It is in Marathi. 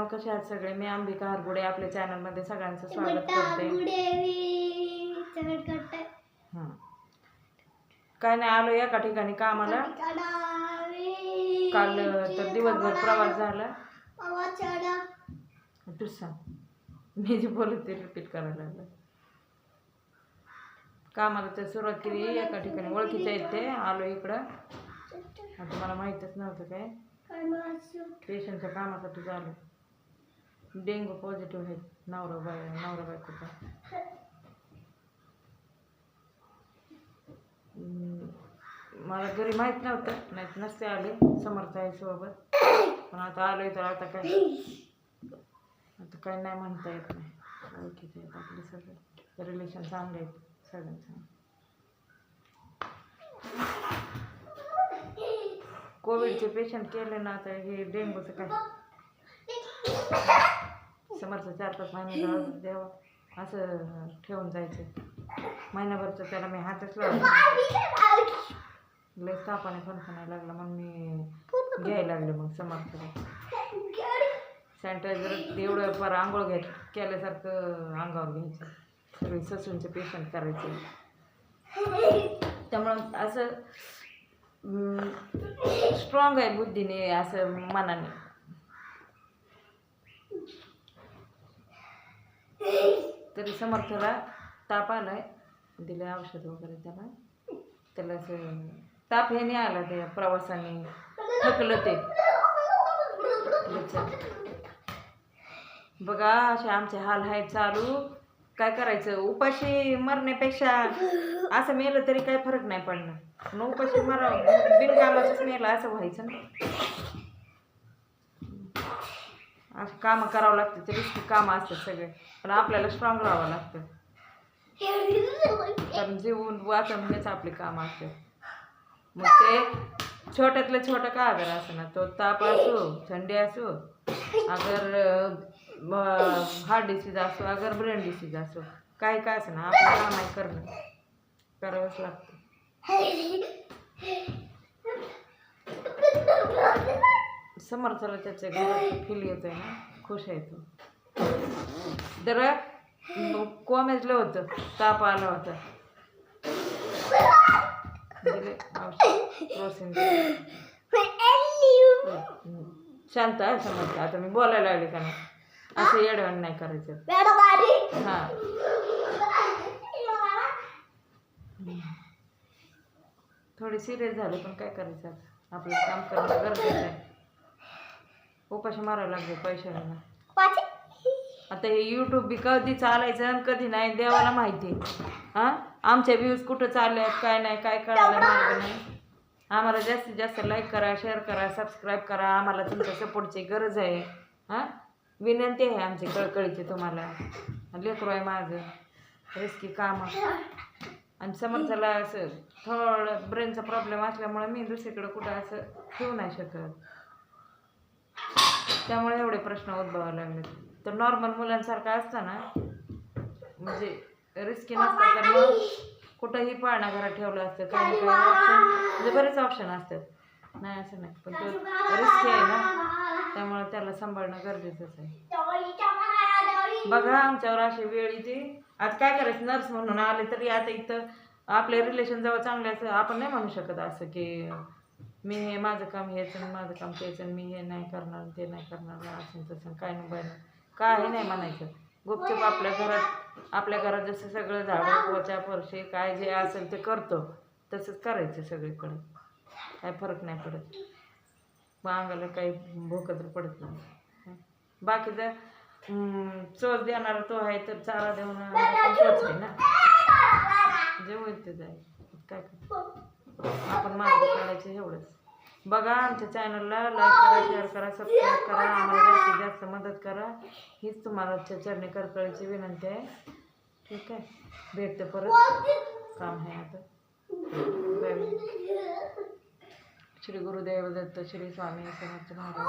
मित्रांनो कसे आहात सगळे? मी अंबिका हरगुडे आपल्या चॅनलमध्ये सगळ्यांचं स्वागत करते. हं. काय नाही आलो एका ठिकाणी कामाला. काल तर दिवसभर प्रवास झाला. तूच सांग. मी जे बोलत ते रिपीट करायला लागलं. कामाला तर सुरुवात केली एका ठिकाणी ओळखीच्या ते आलो इकडं. आता मला माहीतच नव्हतं काय. पेशंटच्या कामासाठी झालं डेंगू पॉझिटिव्ह आहेत नवरा बाय नवरा बायकोचा मला घरी माहीत नव्हतं नाही नसते आले समर्थ आहे सोबत पण आता आलोय तर आता काय आता काय नाही म्हणता येत नाही ओळखीचे आहेत आपले सगळे रिलेशन चांगले आहेत सगळ्यांचं कोविडचे पेशंट केले ना आता हे डेंगूचं काय समर्थ चार पाच महिने द्यावं असं ठेवून जायचं. महिनाभरचं त्याला मी हातच लावला लय तापाने फणफणायला लागला मग मी घ्यायला लागले मग समर्थला सॅनिटायझर एवढं पर आंघोळ घ्याय केल्यासारखं अंगावर घ्यायचं. सगळे ससूनचे पेशंट करायचे. त्यामुळं असं स्ट्रॉंग आहे बुद्धीने असं मनाने. तरी समर्थला ताप आला आहे दिले औषध वगैरे त्याला. त्याला ताप हे नाही आला ते प्रवासाने. थकलं ते. बघा असे आमचे हाल आहेत चालू. काय करायचं? उपाशी मरण्यापेक्षा असं मेलं तरी काय फरक नाही पडणार. पण उपाशी मरा बिनकामाचंच मेलं असं व्हायचं ना. असं कामं करावं लागतं ते रिस्की कामं असतात सगळे. पण आपल्याला स्ट्रॉंग राहावं लागतं. कारण जीवन वाचन हेच आपले काम असतात मग ते छोट्यातलं छोटं का अगर असं ना? तो ताप असो थंडी असो अगर हार्ट डिसीज असो अगर ब्रेन डिसीज असो काय काय असं ना आपलं काम आहे करणं करावंच लागतं. समर्थाला त्याच्या घरात फील आहे ना. खुश आहे तो. तर कोमेजलं होतं ताप आला होता. शांत आहे समर्थ आता मी बोलायला लागले का नाही? असं येडवण नाही करायचं. हां. थोडी सिरियस झाली पण काय करायचं आता? आपलं काम करणं गरजेचं आहे. उपाशी मारावं लागले पैशाला आता हे यूट्यूब बी कधी चालायचं आणि कधी नाही देवाला माहिती हां? आमच्या व्ह्यूज कुठं चालले आहेत काय नाही काय कळायला मार्ग नाही. आम्हाला जास्तीत जास्त लाईक करा शेअर करा सबस्क्राईब करा. आम्हाला तुमच्या सपोर्टची गरज आहे. हां? विनंती आहे आमची कळकळीची तुम्हाला. लेकरू आहे माझं. रिस्की कामं आणि समर्थाला असं थोडं ब्रेनचा प्रॉब्लेम असल्यामुळे मी दुसरीकडे कुठं असं ठेवू नाही शकत. त्यामुळे एवढे प्रश्न उद्भवायला लागले तर नॉर्मल मुलांसारखं असतं ना म्हणजे रिस्की नसतं तर मग कुठंही पाळणा घरात ठेवलं असतं काही काही ऑप्शन म्हणजे बरेच ऑप्शन असतात. नाही असं नाही. पण तो रिस्की आहे ना. त्यामुळे त्याला सांभाळणं गरजेचंच आहे. बघा आमच्यावर अशी वेळ येते. आज काय करायचं नर्स म्हणून आले तरी आता इथं आपले रिलेशन जेव्हा चांगले असं आपण नाही म्हणू शकत असं की मी हे माझं काम हेच आणि माझं काम तेच आणि मी हे नाही करणार ते नाही करणार असं तसं काय नाही बनणार काही नाही म्हणायचं. गुपचूप आपल्या घरात आपल्या घरात जसं सगळं झाडं पोचा फरशी काय जे असेल ते करतो. तसंच करायचं सगळीकडे. काय फरक नाही पडत. मग अंगाला काही भोकं तर पडत नाही. बाकीचं जर चोच देणारा तो आहे तर चारा देऊन तोच आहे ना. जे होईल ते जाईल काय आपण मार्ग काढायचं एवढंच. बघा आमच्या चॅनलला लाईक करा शेअर करा सबस्क्राईब करा. आम्हाला जास्तीत जास्त मदत करा. हीच तुम्हाला चरणी करकळीची विनंती आहे. ठीक आहे? भेटतं परत. काम आहे आता. श्री गुरुदेव दत्त श्री स्वामी समर्थ महाराज